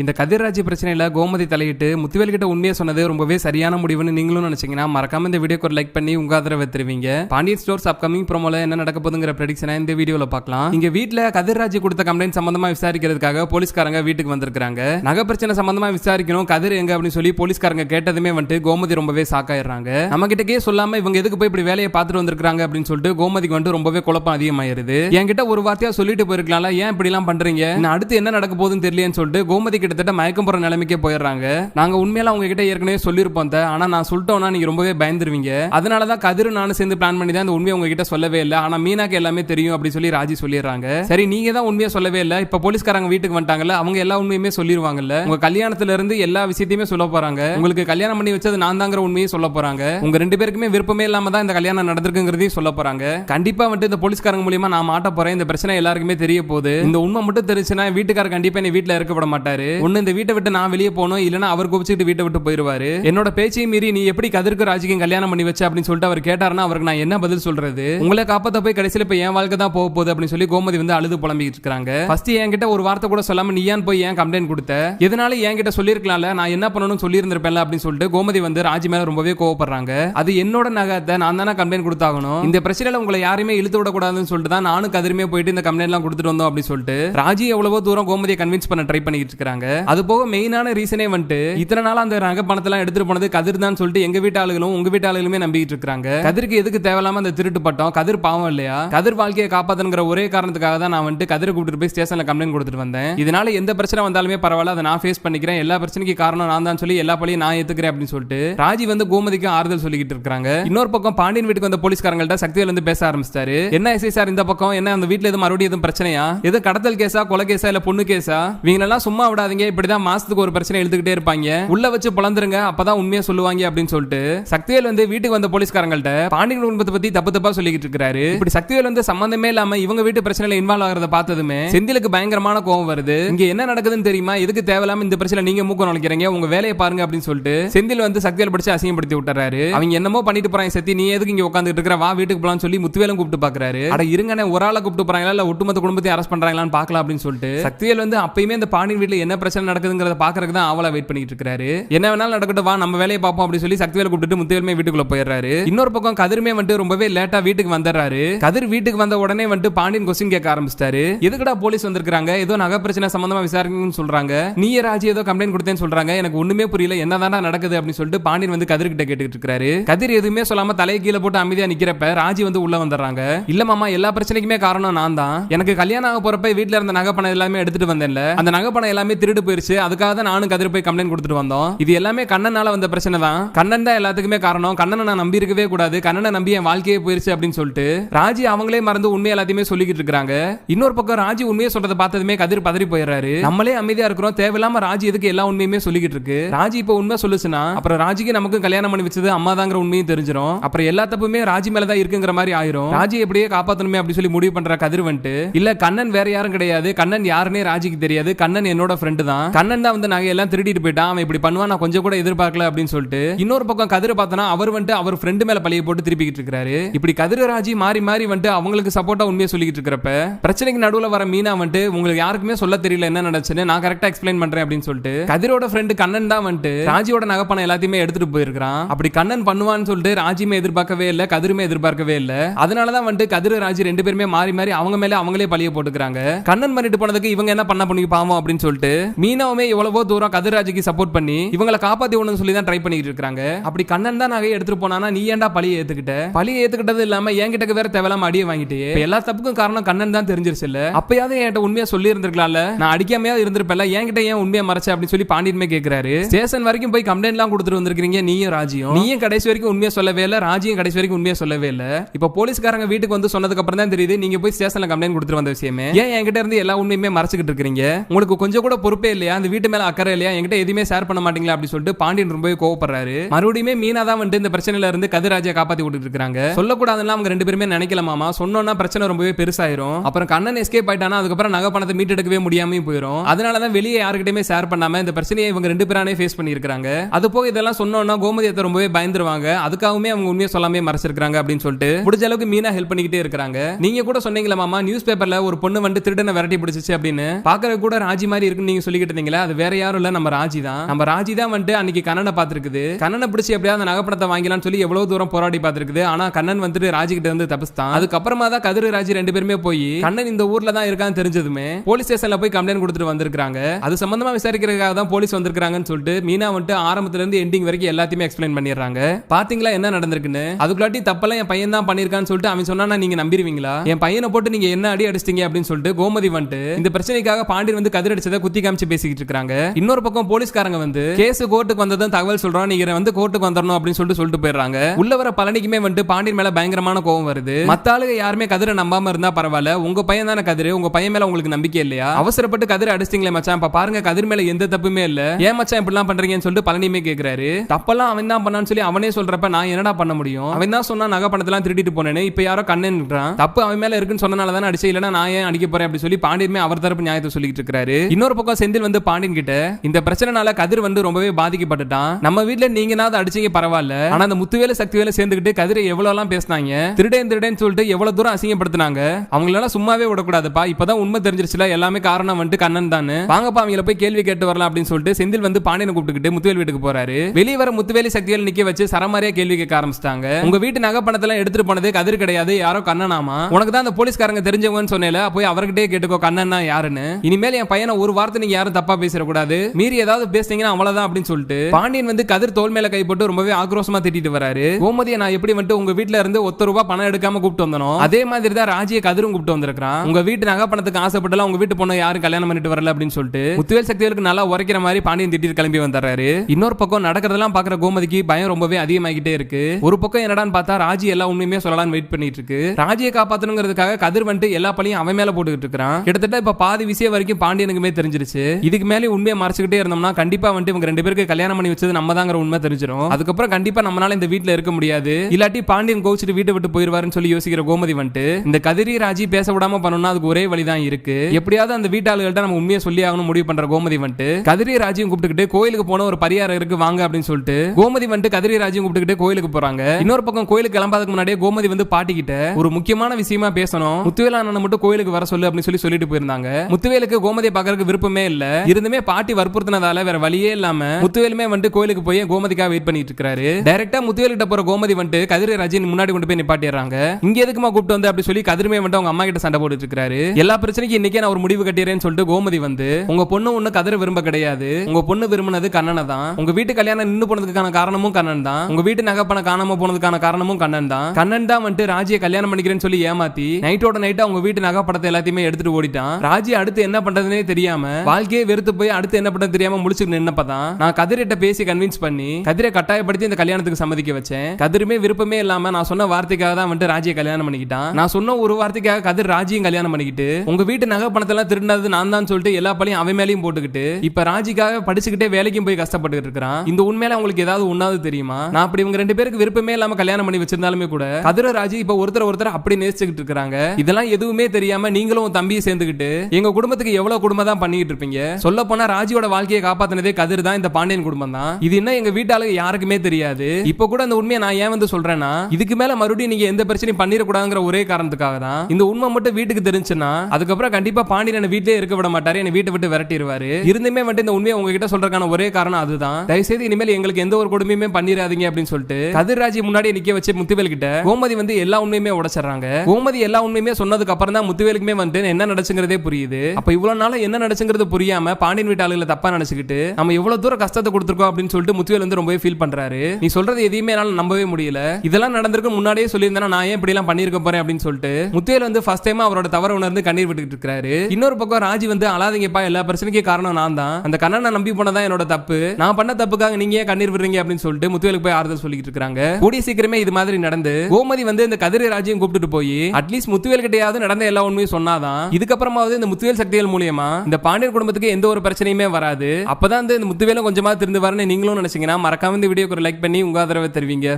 இந்த கதிர்ராஜ் பிரச்சனையில் கோமதி தலையிட்டு முத்துவேல் கிட்ட உண்மையை சொன்னது ரொம்பவே சரியான முடிவுன்னு நீங்களும் நினைச்சீங்கன்னா மறக்காம இந்த வீடியோக்கு ஒரு லைக் பண்ணி உங்க ஆதரவை தருவீங்க. பாண்டியன் ஸ்டோர்ஸ் அப்கமிங் ப்ரோமோல என்ன நடக்க போதுங்கிற ப்ரெடிக்ஷனை இந்த வீடியோவில் பார்க்கலாம். இங்க வீட்டில் கதிர்ராஜ் கொடுத்த கம்ப்ளைண்ட் சம்பந்தமா விசாரிக்கிறதுக்காக போலீஸ்காரங்க வீட்டுக்கு வந்திருக்காங்க நகை பிரச்சனை சம்பந்தமா விசாரிக்கணும் கதிர் எங்க அப்படின்னு சொல்லி போலீஸ்காரங்க கேட்டதுமே வந்துட்டு கோமதி ரொம்பவே சாக்காயிடுறாங்க நம்ம கிட்டக்கே சொல்லாம இவங்க எதுக்கு போய் இப்படி வேலையை பார்த்துட்டு வந்திருக்காங்க அப்படின்னு சொல்லிட்டு கோமதிக்கு வந்துட்டு ரொம்பவே குழப்பம் அதிகமாயிருது. என்கிட்ட ஒரு வார்த்தையா சொல்லிட்டு போயிருக்கலாம்ல ஏன் இப்படி எல்லாம் பண்றீங்க அடுத்து என்ன நடக்க போகுதுன்னு தெரியலன்னு சொல்லிட்டு கோமதி கிட்டத்தட்ட மயக்கம் போற நிலைமைக்கே போயிடுறாங்க. நாங்க உண்மையில அவங்க கிட்ட ஏற்கனவே சொல்லியிருப்போம் ஆனா நான் சொல்லிட்டோம்னா நீங்க ரொம்பவே பயந்துருவீங்க. அதனால தான் கதிர் நானும் சேர்ந்து பிளான் பண்ணி தான் இந்த உண்மையை உங்ககிட்ட சொல்லவே இல்லை. ஆனா மீனாக்கு எல்லாமே தெரியும் அப்படி சொல்லி ராஜி சொல்லிடுறாங்க. சரி நீங்க தான் உண்மையை சொல்லவே இல்லை. இப்ப போலீஸ்காரங்க வீட்டுக்கு வந்துட்டாங்கல்ல அவங்க எல்லா உண்மையுமே சொல்லிருவாங்கல்ல. உங்க கல்யாணத்துல இருந்து எல்லா விஷயத்தையுமே சொல்ல போறாங்க. உங்களுக்கு கல்யாணம் பண்ணி வச்சது நான் தாங்கிற உண்மையை சொல்ல போறாங்க. உங்க ரெண்டு பேருக்குமே விருப்பமே இல்லாம தான் இந்த கல்யாணம் நடந்திருக்குங்கிறதையும் சொல்ல போறாங்க. கண்டிப்பா வந்துட்டு இந்த போலீஸ்காரங்க மூலியமா நான் மாட்ட போறேன். இந்த பிரச்சனை எல்லாருக்குமே தெரிய போகுது. இந்த உண்மை மட்டும் தெரிஞ்சுன்னா வீட்டுக்காரர் கண்டிப்பா என்னை வீட்டுல இருக்க விட மாட்டாரு. ஒண்ணு இந்த வீட்டை விட்டு நான் வெளியே போனோம் இல்லைன்னா அவர் கோபிச்சுட்டு வீட்டை விட்டு போயிருவாரு. என்னோட பேச்சையும் மீறி நீ எப்படி கதிர்க்கு ராஜிக்கும் கல்யாணம் பண்ணி வச்ச அப்படின்னு சொல்லிட்டு அவர் கேட்டாருன்னா அவருக்கு நான் என்ன பதில் சொல்றது? உங்களை காப்பாத்த போய் கடைசியில இப்ப என் வாழ்க்கை தான் போக போகுது அப்படின்னு சொல்லி கோமதி வந்து அழுது புலம்பிட்டு இருக்காங்க. ஃபர்ஸ்ட் என்கிட்ட ஒரு வார்த்தை கூட சொல்லாம நீ ஏன் போய் ஏன் கம்ப்ளைண்ட் கொடுத்த? எதனால என்கிட்ட சொல்லிருக்கலாம்ல நான் என்ன பண்ணணும்னு சொல்லியிருந்திருப்பேன்ல அப்படின்னு சொல்லிட்டு கோமதி வந்து ராஜி மேல ரொம்பவே கோவப்படுறாங்க. அது என்னோட நகத்தை நான் தானே கம்ப்ளைண்ட் கொடுத்தாகணும். இந்த பிரச்சனையில உங்களை யாருமே இழுத்து விடக்கூடாதுன்னு சொல்லிட்டு தான் நானும் கதிரமே போயிட்டு இந்த கம்ப்ளைண்ட் எல்லாம் கொடுத்துட்டு வந்தோம் அப்படின்னு சொல்லிட்டு ராஜி எவ்வளவோ தூரம் கோமதியை கன்வின்ஸ் பண்ண ட்ரை பண்ணிட்டு இருக்காங்க. அது போக மெயினான ரீசனே வந்துட்டு இத்தனை நாள் அந்த நகை பணத்தை எல்லாம் எடுத்துட்டு போனது கதிர் தான் சொல்லிட்டு எங்க வீட்டு ஆளுகளும் உங்க வீட்டு ஆளுகளுமே நம்பிக்கிட்டு இருக்காங்க கதிர்க்கு எதுக்கு தேவையில்லாம அந்த திருட்டு பட்டம்? கதிர் பாவம் இல்லையா? கதிர் வாழ்க்கையை காப்பாத்தனுங்கிற ஒரே காரணத்துக்காக தான் நான் வந்துட்டு கதிரை கூப்பிட்டு போய் ஸ்டேஷன்ல கம்ப்ளைண்ட் கொடுத்துட்டு வந்தேன். இதனால எந்த பிரச்சனை வந்தாலுமே பரவாயில்ல அதை நான் ஃபேஸ் பண்ணிக்கிறேன். எல்லா பிரச்சனைக்கு காரணம் நான் தான் சொல்லி எல்லா பழியும் நான் ஏத்துக்கிறேன் அப்படின்னு சொல்லிட்டு ராஜி வந்து கோமதிக்கு ஆறுதல் சொல்லிக்கிட்டு இருக்காங்க இன்னொரு பக்கம் பாண்டியன் வீட்டுக்கு வந்த போலீஸ்காரங்கள்ட்ட சக்திவேல் வந்து பேச ஆரம்பிச்சிட்டாரு. என்ன எஸ்ஐ சார் இந்த பக்கம்? என்ன அந்த வீட்டுல எதுவும் மறுபடியும் எதுவும் பிரச்சனையா? எது கடத்தல் கேஸா கொலை கேஸா இல்ல பொண்ணு கேஸா? இவங்களெல்லாம் சும்மா விடாதீங்க இப்படிதான் மாசத்துக்கு ஒரு பிரச்சனை எழுதுகிட்டே இருப்பாங்க. உள்ள வச்சு பிளந்துருங்க அப்பதான் உண்மையை சொல்லுவாங்க அப்படின்னு சொல்லிட்டு சக்திவேல் வந்து வீட்டுக்கு வந்த போலீஸ்காரங்கள்ட்ட பாண்டியன் குடும்பத்தை பத்தி தப்பு தப்பா சொல்லிக்கிட்டு இருக்காரு. இப்படி சக்திவேல் வந்து சம்பந்தமே இல்லாம இவங்க வீட்டு பிரச்சனையில இன்வால்வ் ஆகிறத பார்த்ததுமே செந்திலுக்கு பயங்கரமான கோவம் வருது. இங்க என்ன நடக்குதுன்னு தெரியுமா? எதுக்கு தேவையில்லாம இந்த பிரச்சனை நீங்க மூக்க நுழைக்கிறீங்க? உங்க வேலையை பாருங்க அப்படின்னு சொல்லிட்டு செந்தில் வந்து சக்திவேல் படிச்சு அசிங்கப்படுத்தி விட்டுறாரு. அவங்க என்னமோ பண்ணிட்டு போறாங்க சத்தி. நீ எதுக்கு இங்க உட்காந்துட்டு இருக்கிற? வா வீட்டுக்கு போலாம்னு சொல்லி முத்துவேலும் கூப்பிட்டு பாக்குறாரு. அட இருங்கண்ணே ஒரு ஆளை கூப்பிட்டு போறாங்களா? இல்ல ஒட்டுமொத்த குடும்பத்தையும் அரெஸ்ட் பண்றாங்களான்னு பார்க்கலாம் அப்படின்னு சொல்லிட்டு சக்திவேல் வந்து அப்பயுமே இந்த பாண்டியன் வீட்டுல என்ன பிரச்சனை நடக்குதுங்கிறத பாக்குறதுக்கு தான் ஆவலா வெயிட் பண்ணிட்டு இருக்காரு என்ன வேணாலும் நடக்கட்டும் வா நம்ம வேலையை பார்ப்போம் அப்படின்னு சொல்லி சக்திவேல் கூப்பிட்டு முத்துவேலுமே வீட்டுக்குள்ள போயிடுறாரு. இன்னொரு பக்கம் கதிருமே வந்துட்டு ரொம்பவே லேட்டா வீட்டுக்கு வந்துடுறாரு. கதிர் வீட்டுக்கு வந்த உடனே வந்துட்டு பாண்டியன் கொஸ்டின் கேட்க ஆரம்பிச்சிட்டாரு. எதுக்குடா போலீஸ் வந்திருக்காங்க ஏதோ நகை பிரச்சனை சம்பந்தமா விசாரிக்கணும்னு சொல்றாங்க. நீ ராஜி ஏதோ கம்ப்ளைண்ட் கொடுத்தேன்னு சொல்றாங்க. எனக்கு ஒண்ணுமே புரியல. என்னதானா நடக்குது அப்படின்னு சொல்லிட்டு பாண்டியன் வந்து கதிர் கிட்ட கேட்டுட்டு இருக்காரு கதிர் எதுவுமே சொல்லாம தலையை கீழே போட்டு அமைதியா நிக்கிறப்ப ராஜி வந்து உள்ள வந்துடுறாங்க. இல்ல மாமா எல்லா பிரச்சனைக்குமே காரணம் நான் தான் எனக்கு கல்யாணம் ஆக போறப்ப வீட்ல இருந்த நகை பணம் எல்லாமே எடுத்துட்டு வந்தேன்ல. அந்த நகை பணம் எல்லாமே திருடு போயிருச்சு. அதுக்காக தான் நானும் கதிர் போய் கம்ப்ளைண்ட் கொடுத்துட்டு வந்தோம். இது எல்லாமே கண்ணனால வந்த பிரச்சனை தான். கண்ணன் தான் எல்லாத்துக்குமே காரணம். கண்ணனை நான் நம்பி இருக்கவே கூடாது. கண்ணனை நம்பி என் வாழ்க்கையே போயிருச்சு அப்படின்னு சொல்லிட்டு ராஜி அவங்களே மறந்து உண்மை எல்லாத்தையுமே சொல்லிக்கிட்டு இருக்காங்க. இன்னொரு பக்கம் ராஜி உண்மையை சொல்றதை பார்த்ததுமே கதிர் பதறி போயிடுறாரு. நம்மளே அமைதியா இருக்கிறோம். தேவையில்லாம ராஜி எதுக்கு எல்லா உண்மையுமே சொல்லிக்கிட்டு இருக்கு. ராஜி இப்போ உண்மை சொல்லுச்சுன்னா அப்புறம் ராஜிக்கு நமக்கு கல்யாணம் பண்ணி வச்சது அம்மா தாங்கிற உண்மையும் தெரிஞ்சிடும் அப்புறம் எல்லா தப்புமே ராஜி மேலதான் இருக்குங்கிற மாதிரி ஆயிரும். ராஜி எப்படியே காப்பாத்தணுமே அப்படி சொல்லி முடிவு பண்ற கதிர் வந்துட்டு இல்ல கண்ணன் வேற யாரும் கிடையாது. கண்ணன் யாருன்னே ராஜிக்கு தெரியாது. கண்ணன் என்னோட ஃப்ரெண்டு தான் கண்ணன் தான் வந்து நகையெல்லாம் திருடிட்டு போயிட்டான். அவன் இப்படி பண்ணுவான் நான் கொஞ்சம் கூட எதிர்பார்க்கல அப்படின்னு சொல்லிட்டு இன்னொரு பக்கம் கதிர் பார்த்தனா அவர் வந்துட்டு அவர் ஃப்ரெண்டு மேல பழைய போட்டு திருப்பிக்கிட்டு இருக்காரு இப்படி கதிரராஜி மாறி மாறி வந்துட்டு அவங்களுக்கு சப்போர்ட்டா உண்மையை சொல்லிக்கிட்டு இருக்கிறப்ப பிரச்சனைக்கு நடுவுல வர மீனா வந்துட்டு உங்களுக்கு யாருக்குமே சொல்ல தெரியல என்ன நடச்சுன்னு நான் கரெக்டா எக்ஸ்பிளைன் பண்றேன் அப்படின்னு சொல்லிட்டு கதிரோட ஃப்ரெண்டு கண்ணன் தான் வந்துட்டு ராஜியோட நகைப்பணம் எல்லாத்தையுமே எடுத்துட்டு போயிருக்கான் அப்படி கண்ணன் பண்ணுவான்னு சொல்லிட்டு ராஜியுமே எதிர்பார்க்கவே இல்ல கதிருமே எதிர்பார்க்கவே இல்ல. அதனாலதான் வந்துட்டு கதிர் ராஜி ரெண்டு பேருமே மாறி மாறி அவங்க மேல அவங்களே பழிய போட்டுக்கிறாங்க. கண்ணன் பண்ணிட்டு போனதுக்கு இவங்க என்ன பண்ண பண்ணி பாவம் அப்படின்னு சொல்லிட்டு மீனாவுமே எவ்வளவோ தூரம் கதிராஜுக்கு சப்போர்ட் பண்ணி இவங்களை காப்பாத்தி ஒண்ணு சொல்லி தான் ட்ரை பண்ணிட்டு இருக்காங்க. அப்படி கண்ணன் தான் நகையை எடுத்துட்டு போனானா நீ ஏன்டா பழியை ஏத்துக்கிட்ட? பழிய ஏத்துக்கிட்டது இல்லாம என்கிட்ட வேற தேவையில்லாம அடியை வாங்கிட்டே எல்லா தப்புக்கும் காரணம் கண்ணன் தான் தெரிஞ்சிருச்சு இல்ல அப்பயாவது என்கிட்ட உண்மையா சொல்லி இருந்திருக்கலாம்ல நான் அடிக்காமையா இருந்திருப்பேன்ல என்கிட்ட ஏன் உண்மையா மறைச்ச அப்படின்னு சொல்லி பாண்டியனுமே கேக்குறாரு. ஸ்டேஷன் வரைக்கும் போய் கம்ப்ளைண்ட் எல்லாம் கொடுத்துட்டு வந்திருக்கீங்க நீயும் ராஜியும். நீயும் கடைசி வரைக்கும் உண்மையா சொல்லவே இல்ல ராஜியும் கடைசி வரைக்கும் உண்மையா சொல்லவே இல்ல. இப்ப போலீஸ்காரங்க வீட்டுக்கு வந்து சொன்னதுக்கு அப்புறம் தான் தெரியுது நீங்க போய் ஸ்டேஷன்ல கம்ப்ளைண்ட் கொடுத்துட்டு வந்த விஷயமே. ஏன் என்கிட்ட இருந்து எல்லா உண்மையுமே மறைச்சிக்கிட்டு இருக்கீங்க உங்களுக்கு கொஞ்சம் கூட பொறுப்பே இல்லையா? அந்த வீட்டு மேல அக்கறை இல்லையா? என்கிட்ட எதுவுமே ஷேர் பண்ண மாட்டீங்களா? அப்படின்னு சொல்லிட்டு பாண்டியன் ரொம்பவே கோவப்படுறாரு. மறுபடியுமே மீனா தான் வந்துட்டு இந்த பிரச்சனையில இருந்து கதிராஜை காப்பாத்தி விட்டுட்டு இருக்காங்க. சொல்லக்கூடாதுன்னா அவங்க ரெண்டு பேருமே நினைக்கலாமா சொன்னோம்னா பிரச்சனை ரொம்பவே பெருசாயிரும். அப்புறம் கண்ணன் எஸ்கேப் ஆயிட்டானா அதுக்கப்புறம் நகை பணத்தை மீட்டெடுக்கவே முடியாம போயிடும் அதனால தான் வெளியே யாருக்கிட்டயுமே ஷேர் பண்ணாம இந்த பிரச்சனையை இவங்க ரெண்டு பேரானே ஃபேஸ் பண்ணியிருக்காங்க அது போக இதெல்லாம் சொன்னோம்னா கோமதியத்தை ரொம்பவே பயந்துருவாங்க. அதுக்காகவுமே அவங்க உண்மையை சொல்லாமே மறைச்சிருக்காங்க அப்படின்னு சொல்லிட்டு முடிஞ்ச அளவுக்கு மீனா ஹெல்ப் பண்ணிக்கிட்டே இருக்காங்க நீங்க கூட சொன்னீங்களா மாமா நியூஸ் பேப்பர்ல ஒரு பொண்ணு வந்து திருடனை விரட்டி பிடிச்சிச்சு அப்படின்னு. பாக்குற கூட ராஜி மாதிரி இருக்குன்னு நீங்க நீங்க சொல்லிக்கிட்டு இருந்தீங்களா அது வேற யாரும் இல்ல நம்ம ராஜி தான். நம்ம ராஜி தான் வந்துட்டு அன்னைக்கு கண்ணனை பார்த்திருக்குது. கண்ணனை பிடிச்சி எப்படியாவது அந்த நகைப்படத்தை வாங்கிலாம்னு சொல்லி எவ்வளவு தூரம் போராடி பார்த்திருக்குது. ஆனா கண்ணன் வந்துட்டு ராஜி கிட்ட இருந்து தப்பிஸ்தான் அதுக்கப்புறமா தான் கதிர ராஜி ரெண்டு பேருமே போய் கண்ணன் இந்த ஊர்ல தான் இருக்கான்னு தெரிஞ்சதுமே போலீஸ் ஸ்டேஷன்ல போய் கம்ப்ளைண்ட் கொடுத்துட்டு வந்திருக்காங்க அது சம்பந்தமா விசாரிக்கிறதுக்காக தான் போலீஸ் வந்திருக்காங்கன்னு சொல்லிட்டு மீனா வந்துட்டு ஆரம்பத்துல இருந்து எண்டிங் வரைக்கும் எல்லாத்தையுமே எக்ஸ்பிளைன் பண்ணிடுறாங்க. பாத்தீங்களா என்ன நடந்திருக்குன்னு? அதுக்குள்ளாட்டி தப்பெல்லாம் என் பையன் தான் பண்ணிருக்கான்னு சொல்லிட்டு அவன் சொன்னா நீங்க நம்பிடுவீங்களா? என் பையனை போட்டு நீங்க என்ன அடி அடிச்சிட்டீங்க அப்படின்னு சொல்லிட்டு கோமதி வந்துட்டு இந்த பிரச்சனைக்காக பாண்டியன் வந்து கதிர் அடிச்சதை குத்தி காமிச்சு பேசிக்கிட்டு இருக்காங்க இன்னொரு பக்கம் போலீஸ்காரங்க வந்து கேஸ் கோர்ட்டுக்கு வந்ததும் தகவல் சொல்றோம் நீங்க வந்து கோர்ட்டுக்கு வந்துடணும் அப்படின்னு சொல்லிட்டு சொல்லிட்டு போயிடுறாங்க. உள்ள வர பழனிக்குமே வந்து பாண்டியன் மேல பயங்கரமான கோவம் வருது. மத்த ஆளுங்க யாருமே கதிரை நம்பாம இருந்தா பரவாயில்ல. உங்க பையன் தானே கதிர் உங்க பையன் மேல உங்களுக்கு நம்பிக்கை இல்லையா? அவசரப்பட்டு கதிரை அடிச்சிட்டீங்களே மச்சான். இப்ப பாருங்க கதிர் மேல எந்த தப்புமே இல்ல. ஏன் மச்சான் இப்படிலாம் பண்றீங்கன்னு சொல்லிட்டு பழனியுமே கேக்குறாரு. தப்பெல்லாம் அவன் தான் பண்ணான்னு சொல்லி அவனே சொல்றப்ப நான் என்னடா பண்ண முடியும்? அவன் தான் சொன்னா நகை பணத்தெல்லாம் திருடிட்டு போனேன்னு இப்ப யாரோ கண்ணன்றான் தப்பு அவன் மேல இருக்குன்னு சொன்னனால தானே அடிச்சு இல்லனா நான் ஏன் அடிக்க போறேன்? அப்படி சொல்லி பாண்டியமே அவர் தரப்பு நியாயத்தை சொல்லிட்டு இருக்காரு. இன்னொரு பக்கம் செந்தில் வந்து பாண்டியன் கிட்ட இந்த பிரச்சனைனால கதிர் வந்து ரொம்பவே பாதிக்கப்பட்டுட்டான். நம்ம வீட்ல நீங்கனாவது அடிச்சீங்க பரவாயில்ல. ஆனா அந்த முத்துவேல சக்திவேல சேர்ந்துக்கிட்டு கதிரை எவ்வளவு எல்லாம் பேசினாங்க? திருடேன் திருடேன்னு சொல்லிட்டு எவ்வளவு தூரம் அசிங்கப்படுத்தினாங்க? அவங்களெல்லாம் சும்மாவே விடக்கூடாதுப்பா. இப்பதான் உண்மை தெரிஞ்சிருச்சுல எல்லாமே காரணம் வந்துட்டு கண்ணன் தான் வாங்கப்பா அவங்கள போய் கேள்வி கேட்டு வரலாம் அப்படின்னு சொல்லிட்டு செந்தில் வந்து பாண்டியனை கூப்பிட்டுக்கிட்டு முத்துவேல் வீட்டுக்கு போறாரு. வெளியே வர முத்துவேலி சக்திகள் நிக்க வச்சு சரமாரியா கேள்வி கேட்க ஆரம்பிச்சிட்டாங்க. உங்க வீட்டு நகைப்பணத்தெல்லாம் எடுத்துட்டு போனது கதிர் கிடையாது யாரோ கண்ணனாமா? உனக்கு தான் அந்த போலீஸ்காரங்க தெரிஞ்சவங்கன்னு சொன்னேல போய் அவர்கிட்டயே கேட்டுக்கோ கண்ணன்னா யாருன்னு. இனிமேல் என் பையனை ஒரு வார்த்தை நீங்க யாரும் தப்பா பேசிடக்கூடாது. மீறி ஏதாவது பேசுனீங்கன்னா அவ்வளவுதான் அப்படின்னு சொல்லிட்டு பாண்டியன் வந்து கதிர் தோல் மேல கை போட்டு ரொம்பவே ஆக்ரோஷமா திட்டிட்டு வராரு. கோமதியை நான் எப்படி வந்துட்டு உங்க வீட்ல இருந்து ஒத்த ரூபா பணம் எடுக்காம கூப்பிட்டு வந்தனோ அதே மாதிரி தான் ராஜிய கதிரும் கூப்பிட்டு வந்திருக்கான் உங்க வீட்டு நகை பணத்துக்கு ஆசைப்பட்டலாம் உங்க வீட்டு பொண்ணை யாரும் கல்யாணம் பண்ணிட்டு வரல அப்படின்னு சொல்லிட்டு முத்துவேல் சக்திகளுக்கு நல்லா உரைக்கிற மாதிரி பாண்டியன் திட்டிட்டு கிளம்பி வந்துடுறாரு. இன்னொரு பக்கம் நடக்கிறதெல்லாம் பாக்குற கோமதிக்கு பயம் ரொம்பவே அதிகமாகிட்டே இருக்கு. ஒரு பக்கம் என்னடான்னு பார்த்தா ராஜி எல்லா உண்மையுமே சொல்லலாம்னு வெயிட் பண்ணிட்டு இருக்கு. ராஜியை காப்பாத்தணுங்கிறதுக்காக கதிர் வந்துட்டு எல்லா பழியும் அவன் மேல போட்டுக்கிட்டு இருக்கான் கிட்டத்தட்ட இப்ப பாதி விஷயம் வரைக்கும் பாண்டியனுக்குமே தெரிஞ்சிருச்சு. இதுக்கு மேலே உண்மையை மறைச்சிக்கிட்டே இருந்தோம்னா கண்டிப்பா வந்துட்டு இவங்க ரெண்டு பேருக்கு கல்யாணம் பண்ணி வச்சது நம்ம தாங்கிற உண்மை தெரிஞ்சிடும் அதுக்கப்புறம் கண்டிப்பா நம்மளால இந்த வீட்ல இருக்க முடியாது. இல்லாட்டி பாண்டியன் கோச்சிட்டு வீட்டை விட்டு போயிருவாருன்னு சொல்லி யோசிக்கிற கோமதி வந்துட்டு இந்த கதிரி ராஜி பேச விடாம பண்ணணும்னா அதுக்கு ஒரே வழிதான் இருக்கு. எப்படியாவது அந்த வீட்டாளுகள்ட்ட நம்ம உண்மையை சொல்லி ஆகணும் முடிவு பண்ற கோமதி வந்துட்டு கதிரி ராஜியும் கூப்பிட்டுக்கிட்டு கோயிலுக்கு போன ஒரு பரிகாரம் இருக்கு வாங்க அப்படின்னு சொல்லிட்டு கோமதி வந்துட்டு கதிரி ராஜியும் கூப்பிட்டுக்கிட்டு கோயிலுக்கு போறாங்க. இன்னொரு பக்கம் கோயிலுக்கு கிளம்பாதுக்கு முன்னாடியே கோமதி வந்து பாட்டிக்கிட்ட ஒரு முக்கியமான விஷயமா பேசணும். முத்துவேல் அண்ணன் மட்டும் கோயிலுக்கு வர சொல்லு அப்படின்னு சொல்லி சொல்லிட்டு போயிருந்தாங்க. முத்துவேலுக்கு கோமதியை பாக்குறதுக்கு விருப்பமே இல்ல. இருந்துமே பாட்டி வற்புறுத்தினதால வேற வழியே இல்லாம முத்துவேலுமே வந்துட்டு கோயிலுக்கு போய் கோமதிக்காக வெயிட் பண்ணிட்டு இருக்காரு டைரக்டா முத்துவேலுகிட்ட போற கோமதி வந்துட்டு கதிர ரஜினி முன்னாடி கொண்டு போய் நிப்பாட்டிடுறாங்க. இங்க எதுக்குமா கூப்பிட்டு வந்து அப்படி சொல்லி கதிரமே வந்துட்டு அவங்க அம்மா கிட்ட சண்டை போட்டுட்டு இருக்காரு எல்லா பிரச்சனைக்கும் இன்னைக்கே நான் ஒரு முடிவு கட்டிடுறேன்னு சொல்லிட்டு கோமதி வந்து உங்க பொண்ணு ஒண்ணு கதிர விரும்ப கிடையாது. உங்க பொண்ணு விரும்பினது கண்ணனை தான். உங்க வீட்டு கல்யாணம் நின்னு போனதுக்கான காரணமும் கண்ணன் தான். உங்க வீட்டு நகைப்பணம் காணாம போனதுக்கான காரணமும் கண்ணன் தான். கண்ணன் தான் வந்துட்டு ராஜியை கல்யாணம் பண்ணிக்கிறேன்னு சொல்லி ஏமாத்தி நைட்டோட நைட்டா உங்க வீட்டு நகைப்படத்தை எல்லாத்தையுமே எடுத்துட்டு ஓடிட்டான். ராஜி அடுத்து என்ன பண்றதுனே தெரியாம வாழ்க்கையே வெறுத்து போய் அடுத்து என்ன பண்ண தெரியாம முடிச்சுட்டு நின்னப்பதான் நான் கதிரிட்ட பேசி கன்வின்ஸ் பண்ணி கதிரை கட்டாயப்படுத்தி இந்த கல்யாணத்துக்கு சம்மதிக்க வச்சேன். கதிருமே விருப்பமே இல்லாம நான் சொன்ன வார்த்தைக்காக தான் வந்துட்டு ராஜியை கல்யாணம் பண்ணிக்கிட்டான். நான் சொன்ன ஒரு வார்த்தைக்காக கதிர் ராஜியும் கல்யாணம் பண்ணிக்கிட்டு உங்க வீட்டு நகை பணத்தை எல்லாம் திருடினது நான் தான் சொல்லிட்டு எல்லா பழையும் அவன் மேலையும் போட்டுக்கிட்டு இப்ப ராஜிக்காக படிச்சுக்கிட்டே வேலைக்கும் போய் கஷ்டப்பட்டு இருக்கிறான். இந்த உண்மையில உங்களுக்கு ஏதாவது உண்ணாது தெரியுமா? நான் அப்படி இவங்க ரெண்டு பேருக்கு விருப்பமே இல்லாம கல்யாணம் பண்ணி வச்சிருந்தாலுமே கூட கதிர ராஜி இப்ப ஒருத்தர் ஒருத்தர் அப்படி நேசிச்சுக்கிட்டு இருக்காங்க இதெல்லாம் எதுவுமே தெரியாம நீங்களும் உன் தம்பியை சேர்ந்துக்கிட்டு எங்க குடும்பத்துக்கு எவ்வளவு குடும்பம் தான் பண்ணிட்டு இருப்பீங்க? சொல்ல போனா ராஜியோட வாழ்க்கையை காப்பாத்தினதே கதிர் தான் இந்த பாண்டியன் குடும்பம் தான். இது என்ன எங்க வீட்டாளுக்கு யாருக்குமே தெரியாது. இப்ப கூட அந்த உண்மையை நான் ஏன் வந்து சொல்றேன்னா இதுக்கு மேல மறுபடியும் நீங்க எந்த பிரச்சனையும் பண்ணிடக்கூடாதுங்கிற ஒரே காரணத்துக்காக தான் இந்த உண்மை மட்டும் வீட்டுக்கு தெரிஞ்சுன்னா அதுக்கப்புறம் கண்டிப்பா பாண்டியன் என்ன வீட்டிலே இருக்க விட மாட்டாரு என்ன வீட்டை விட்டு விரட்டிடுவாரு. இருந்துமே வந்துட்டு இந்த உண்மையை உங்ககிட்ட சொல்றதுக்கான ஒரே காரணம் அதுதான். தயவுசெய்து இனிமேல் எங்களுக்கு எந்த ஒரு கொடுமையுமே பண்ணிடாதீங்க அப்படின்னு சொல்லிட்டு கதிர்ராஜி முன்னாடி நிக்க வச்சு முத்துவேல் கிட்ட கோமதி வந்து எல்லா உண்மையுமே உடைச்சிடுறாங்க. கோமதி எல்லா உண்மையுமே சொன்னதுக்கு அப்புறம் தான் முத்துவேலுக்குமே வந்து என்ன நடச்சுங்கிறதே புரியுது. அப்ப இவ்வளவு நாள் என்ன நடச்சுங்கிறது புரியாம பாண்டியன் வீட்டு ஆளுகளை தப்பா நினைச்சுக்கிட்டு நம்ம எவ்வளவு தூரம் கஷ்டத்தை கொடுத்துருக்கோம் அப்படின்னு சொல்லிட்டு முத்துவேல் வந்து ரொம்பவே ஃபீல் பண்றாரு. நீ சொல்றது எதையுமே என்னால நம்பவே முடியல. இதெல்லாம் நடந்திருக்கு முன்னாடியே சொல்லியிருந்தா நான் ஏன் இப்படி எல்லாம் பண்ணிருக்க போறேன்? அப்படின்னு சொல்லிட்டு முத்துவேல் வந்து ஃபர்ஸ்ட் டைம் அவரோட தவற உணர்ந்து கண்ணீர் விட்டுட்டு இருக்காரு. இன்னொரு பக்கம் ராஜி வந்து அழாதீங்கப்பா எல்லா பிரச்சனைக்கும் காரணம் நான் தான். அந்த கண்ணனை நம்பி போனதான் என்னோட தப்பு. நான் பண்ண தப்புக்காக நீங்க ஏன் கண்ணீர் விடுறீங்க? அப்படின்னு சொல்லிட்டு முத்துவேலுக்கு போய் ஆறுதல் சொல்லிட்டு இருக்காங்க. கூடிய சீக்கிரமே இது மாதிரி நடந்து கோமதி வந்து இந்த கதிரை ராஜையும் கூப்பிட்டு போய் அட்லீஸ்ட் முத்துவேல் கிட்டையாவது நடந்த எல்லா உண்மையும் சொன்னாதான். இதுக்கப்புறமாவது இந்த முத்துவேல் சக்திகள் மூலியமா இந்த பாண்டியர் குடும்பத்துக்கு எந்த ஒரு பிரச்சனையுமே வராது. அப்பதான் இந்த முத்துவேலும் கொஞ்சமா திருந்து வரணும் நீங்களும் நினைச்சீங்கன்னா மறக்காம இந்த வீடியோக்கு ஒரு லைக் பண்ணி உங்க ஆதரவை தருவீங்க.